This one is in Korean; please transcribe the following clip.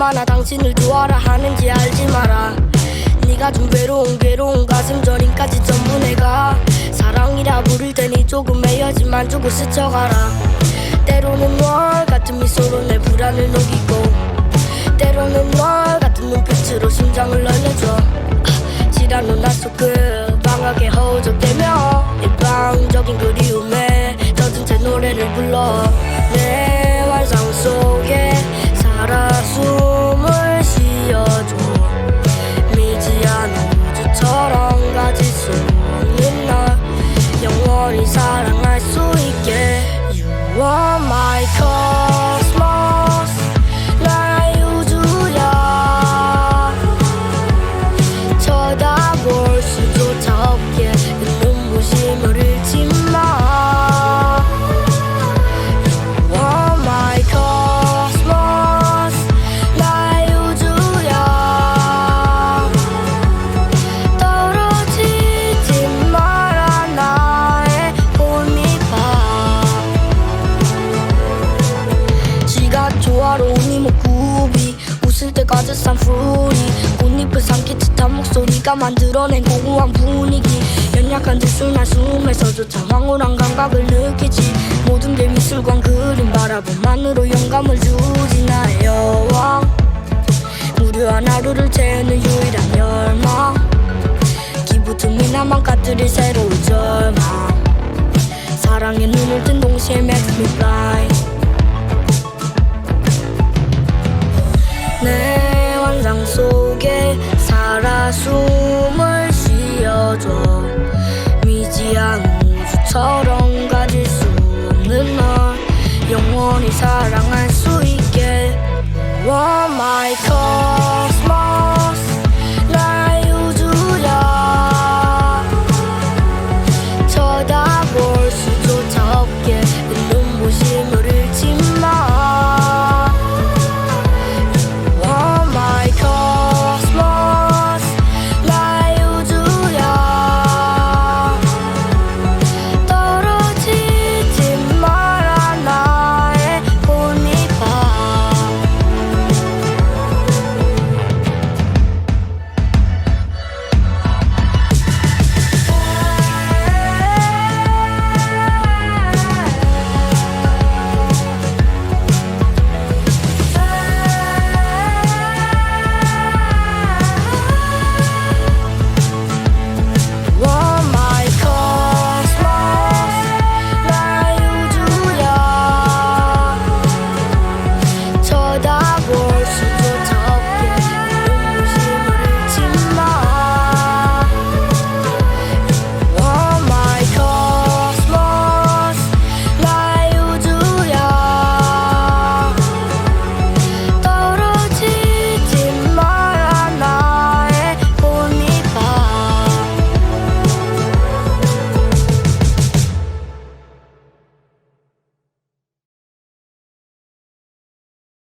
얼마나 당신을 좋아라 하는지 알지 마라. 네가 준 외로운 괴로운 가슴 저림까지 전부 내가. 사랑이라 부를 테니 조금 애여지만 주고 스쳐가라. 때로는 널 같은 미소로 내 불안을 녹이고 때로는 널 같은 눈빛으로 심장을 날려줘. 눈알 속을 방하게 허우적대며 일방적인 그리움에 젖은 채 노래를 불러 영 때 가져산 풀이 꽃잎을 삼킨 듯한 목소리가 만들어낸 고고한 분위기. 연약한 들순한 숨에서조차 황홀한 감각을 느끼지. 모든 게 미술관 그림 바라봄만으로 영감을 주지. 나의 여왕 무료한 하루를 채우는 유일한 열망. 기부 틈이 나만 까뜨릴 새로운 절망. 사랑에 눈을 뜬 동시에 makes me 서론 가질 수 없는 널 영원히 사랑할 수 있게. One my cosmos 날 우주야. 저다.